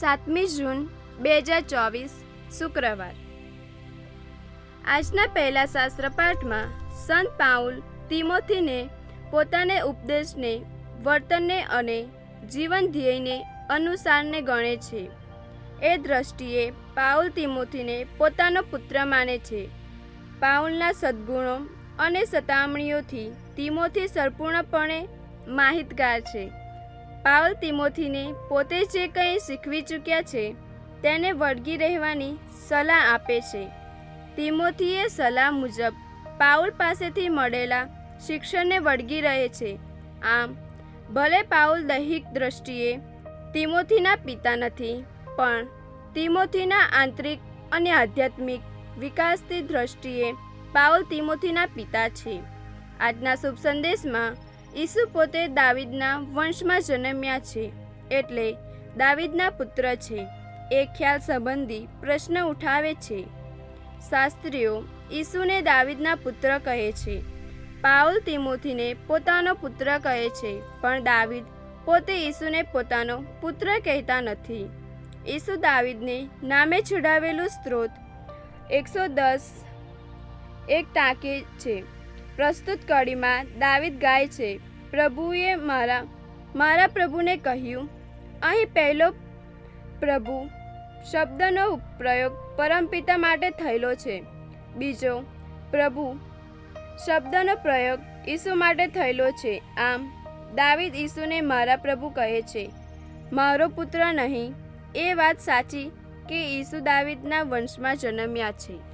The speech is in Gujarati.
સાતમી જૂન, બે હજાર ચોવીસ, શુક્રવાર. આજના પહેલા શાસ્ત્ર પાઠમાં સંત પાઉલ તિમોથીને પોતાને ઉપદેશને, વર્તનને અને જીવન ધ્યેયને અનુસારને ગણે છે. એ દ્રષ્ટિએ પાઉલ તિમોથીને પોતાનો પુત્ર માને છે. પાઉલના સદ્ગુણો અને સતામણીઓથી તિમોથી સંપૂર્ણપણે માહિતગાર છે. પાઉલ તિમોથીને પોતે જે કંઈ શીખવી ચૂક્યા છે, તેને વળગી રહેવાની સલાહ આપે છે. તિમોથીએ સલાહ મુજબ પાઉલ પાસેથી મળેલા શિક્ષણને વળગી રહે છે. આમ, ભલે પાઉલ દૈહિક દ્રષ્ટિએ તિમોથીના પિતા નથી, પણ તિમોથીના આંતરિક અને આધ્યાત્મિક વિકાસની દ્રષ્ટિએ પાઉલ તિમોથીના પિતા છે. આજના શુભ સંદેશમાં ઈસુ પોતે દાવિદના વંશમાં જન્મ્યા છે એટલે દાવિદના પુત્ર છે. એ ખ્યાલ સંબંધી પ્રશ્ન ઉઠાવે છે. શાસ્ત્રીઓ ઈસુને દાવિદના પુત્ર કહે છે. પાઉલ તિમોથીને પોતાનો પુત્ર કહે છે, પણ દાવિદ પોતે ઈસુને પોતાનો પુત્ર કહેતા નથી. ઈસુ દાવિદને નામે છોડાવેલું સ્ત્રોત એકસો દસ એક ટાંકી છે. પ્રસ્તુત કડીમાં દાવિદ ગાય છે. પ્રભુએ મારા મારા પ્રભુને કહ્યું, અહીં પહેલો પ્રભુ શબ્દનો પ્રયોગ પરમપિતા માટે થયેલો છે. બીજો, પ્રભુ શબ્દનો પ્રયોગ ઈસુ માટે થયેલો છે. આમ, દાવિદ ઈસુને મારા પ્રભુ કહે છે, મારો પુત્ર નહીં, એ વાત સાચી કે ઈસુ દાવિદના વંશમાં જન્મ્યા છે.